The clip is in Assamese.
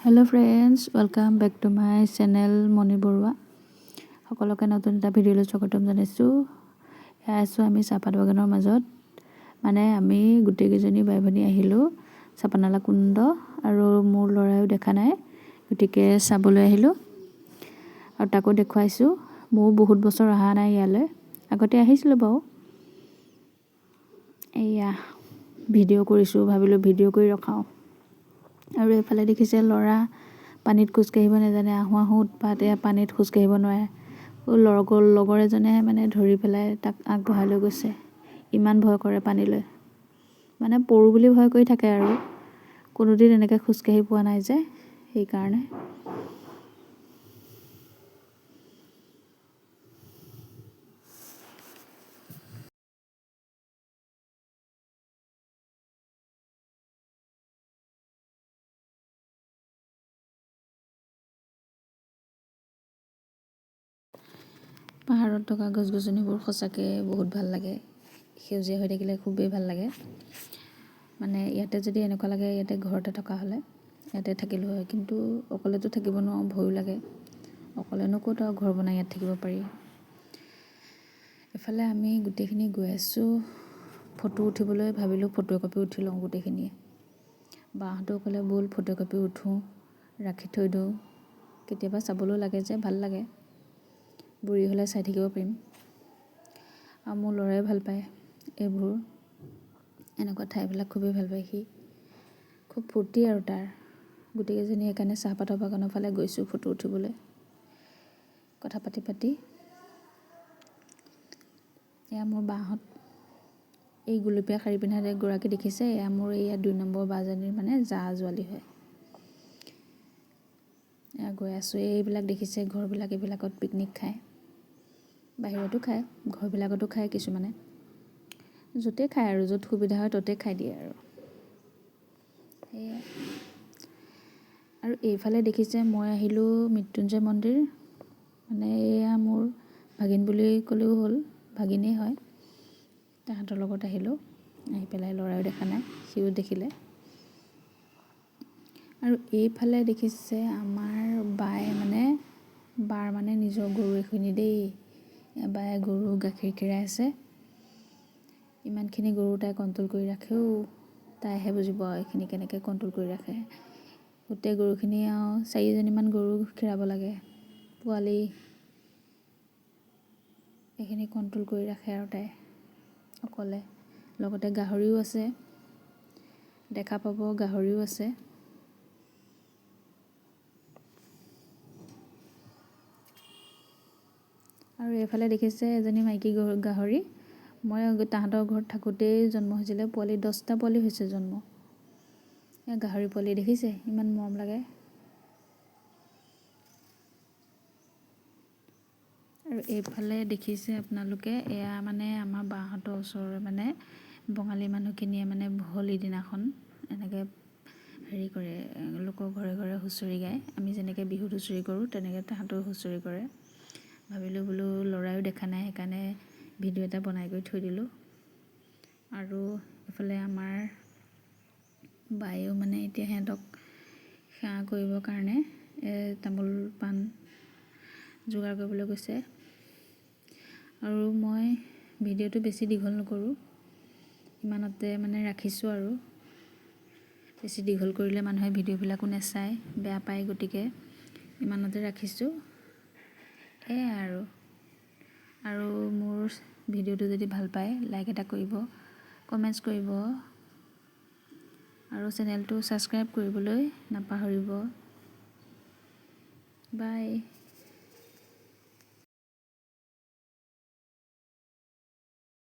Hello' friends welcome back to my channel Moni Baruah সকলোকে নতুন এটা ভিডিঅ'লৈ স্বাগতম জনাইছোঁ। এয়া আছোঁ আমি চাহপাত বাগানৰ মাজত। মানে আমি গোটেইকেইজনী বাই ভনী আহিলোঁ চাপানালা কুণ্ড আৰু মোৰ ল'ৰাইও দেখা নাই গতিকে চাবলৈ আহিলোঁ। আৰু তাকো দেখুৱাইছোঁ। ময়ো বহুত বছৰ অহা নাই ইয়ালৈ। আগতে আহিছিলোঁ বাৰু। এয়া ভিডিঅ' কৰিছোঁ ভাবিলোঁ ভিডিঅ' কৰি ৰখাওঁ। আৰু এইফালে দেখিছে ল'ৰা পানীত খোজকাঢ়িব নাজানে আহোঁ আহোঁ উৎপাত এয়া পানীত খোজকাঢ়িব নোৱাৰে। লগৰ লগৰ এজনে মানে ধৰি পেলাই তাক আগবঢ়াই লৈ গৈছে ইমান ভয় কৰে পানীলৈ। মানে পৰোঁ বুলি ভয় কৰি থাকে আৰু। কোনোদিন এনেকৈ খোজকাঢ়ি পোৱা নাই যে সেইকাৰণে। পাহাৰত থকা গছ গছনিবোৰ সঁচাকৈ বহুত ভাল লাগে। সেউজীয়া হৈ থাকিলে খুবেই ভাল লাগে। মানে ইয়াতে যদি এনেকুৱা লাগে ইয়াতে ঘৰতে থকা হ'লে ইয়াতে থাকিলোঁ হয়। কিন্তু অকলেতো থাকিব নোৱাৰোঁ ভয়ো লাগে। অকলেনো ক'ত আৰু ঘৰ বনাই ইয়াত থাকিব পাৰি। এফালে আমি গোটেইখিনি গৈ আছোঁ। ফটো উঠিবলৈ ভাবিলোঁ ফটো একপি উঠি লওঁ গোটেইখিনিয়ে। বাহঁতেও ক'লে ব'ল ফটো একপি উঠোঁ ৰাখি থৈ দিওঁ। কেতিয়াবা চাবলৈও লাগে যে ভাল লাগে। বুঢ়ী হ'লে চাই থাকিব পাৰিম। আৰু মোৰ ল'ৰাই ভাল পায় এইবোৰ। এনেকুৱা ঠাইবিলাক খুবেই ভাল পায় সি। খুব ফূৰ্তি আৰু তাৰ। গোটেইকেইজনী সেইকাৰণে চাহপাতৰ বাগানৰ ফালে গৈছোঁ ফটো উঠিবলৈ। কথা পাতি পাতি। এয়া মোৰ বাহঁত। এই গুলপীয়া শাৰী পিন্ধা গৰাকী দেখিছে। এয়া মোৰ এয়া দুই নম্বৰ বাজনীৰ মানে জা জোৱালী হয়। এয়া গৈ আছোঁ। এইবিলাক দেখিছে ঘৰবিলাক এইবিলাকত পিকনিক খায়। বাহিৰতো খায় ঘৰবিলাকতো খায় কিছুমানে। য'তেই খায় আৰু য'ত সুবিধা হয় ত'তেই খাই দিয়ে আৰু। সেয়াই আৰু এইফালে দেখিছে মই আহিলোঁ মৃত্যুঞ্জয় মন্দিৰ। মানে এয়া মোৰ ভাগিন বুলি ক'লেও হ'ল ভাগিনেই হয়। তাহাঁতৰ লগত আহিলোঁ আহি পেলাই ল'ৰাইও দেখা নাই সিও দেখিলে। আৰু এইফালে দেখিছে আমাৰ বাই মানে বাৰ মানে নিজৰ গৰু এখিনি দেই। বায়ে গৰু গাখীৰ খীৰাই আছে। ইমানখিনি গৰু তাই কণ্ট্ৰল কৰি ৰাখেও তাইহে বুজিব আৰু এইখিনি কেনেকৈ কণ্ট্ৰল কৰি ৰাখে। গোটেই গৰুখিনি আৰু চাৰিজনীমান গৰু খীৰাব লাগে। পোৱালি এইখিনি কণ্ট্ৰল কৰি ৰাখে আৰু তাই অকলে। লগতে গাহৰিও আছে। দেখা পাব গাহৰিও আছে। আৰু এইফালে দেখিছে এজনী মাইকী গাহৰি। মই তাহাঁতৰ ঘৰত থাকোঁতেই জন্ম হৈছিলে পোৱালি দহটা পোৱালি হৈছে জন্ম। গাহৰি পোৱালি দেখিছে ইমান মৰম লাগে। আৰু এইফালে দেখিছে আপোনালোকে এয়া মানে আমাৰ বাহঁতৰ ওচৰৰে মানে বঙালী মানুহখিনিয়ে মানে হোলী দিনাখন এনেকৈ হেৰি কৰে লোকৰ ঘৰে ঘৰে হুঁচৰি গায়। আমি যেনেকৈ বিহুত হুঁচৰি কৰোঁ তেনেকৈ তাহাঁতেও হুঁচৰি কৰে। ভাবিলোঁ বোলো ল'ৰায়ো দেখা নাই সেইকাৰণে ভিডিঅ' এটা বনাই কৰি থৈ দিলোঁ। আৰু এইফালে আমাৰ বায়েও মানে এতিয়া সিহঁতক সেৱা কৰিবৰ কাৰণে তামোল পাণ যোগাৰ কৰিবলৈ গৈছে। আৰু মই ভিডিঅ'টো বেছি দীঘল নকৰোঁ ইমানতে মানে ৰাখিছোঁ আৰু। বেছি দীঘল কৰিলে মানুহে ভিডিঅ'বিলাকো নাচায় বেয়া পায় গতিকে ইমানতে ৰাখিছোঁ। এয়াই আৰু। আৰু মোৰ ভিডিঅ'টো যদি ভাল পায় লাইক এটা কৰিব কমেণ্টছ কৰিব আৰু চেনেলটো ছাবস্ক্ৰাইব কৰিবলৈ নাপাহৰিব। বাই